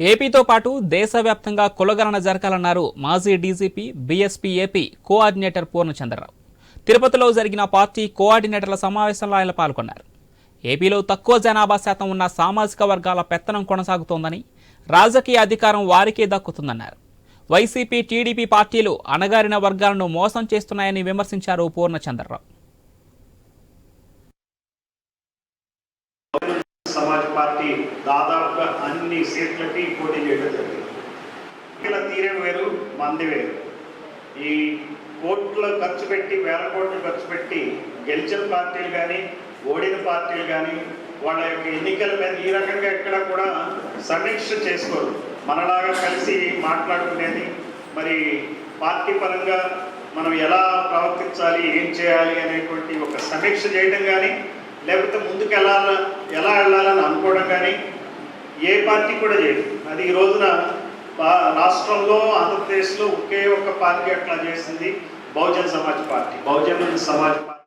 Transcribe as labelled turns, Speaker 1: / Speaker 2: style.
Speaker 1: ఏపీతో పాటు దేశవ్యాప్తంగా కులగణన జరగాలన్నారు మాజీ DGP BSP AP coordinator Purnachandra Rao. తిరుపతిలో జరిగిన పార్టీ కోఆర్డినేటర్ల సమావేశంలో ఆయన పాల్గొన్నారు. ఏపీలో తక్కువ జనాభా శాతం ఉన్న సామాజిక వర్గాల పెత్తనం కొనసాగుతోందని రాజకీయ అధికారం వారికే దక్కుతుందన్నారు. వైసీపీ టీడీపీ పార్టీలు అణగారిన వర్గాలను మోసం చేస్తున్నాయని విమర్శించారు పూర్ణచంద్రరావు.
Speaker 2: సమాజ్ పార్టీ దాదాపుగా అన్ని సీట్లకి పోటీ చేయడం జరిగింది. ఇలా తీరే వేరు మంది వేరు. ఈ కోట్లు ఖర్చు పెట్టి వేల కోట్లు ఖర్చు పెట్టి గెలిచిన పార్టీలు కానీ ఓడిన పార్టీలు కానీ వాళ్ళ యొక్క ఎన్నికల మీద ఈ రకంగా ఎక్కడ కూడా సమీక్ష చేసుకోరు. మనలాగా కలిసి మాట్లాడుకునేది మరి పార్టీ పరంగా మనం ఎలా ప్రవర్తించాలి ఏం చేయాలి అనేటువంటి ఒక సమీక్ష చేయడం కానీ లేకపోతే ముందుకు ఎలా ఎలా వెళ్ళాలని అనుకోవడం కానీ ఏ పార్టీ కూడా చేయదు అది ఈ రోజున రాష్ట్రంలో ఆంధ్రప్రదేశ్లో ఒకే ఒక్క పార్టీ అట్లా చేసింది బహుజన్ సమాజ్ పార్టీ. బహుజన్ సమాజ్ పార్టీ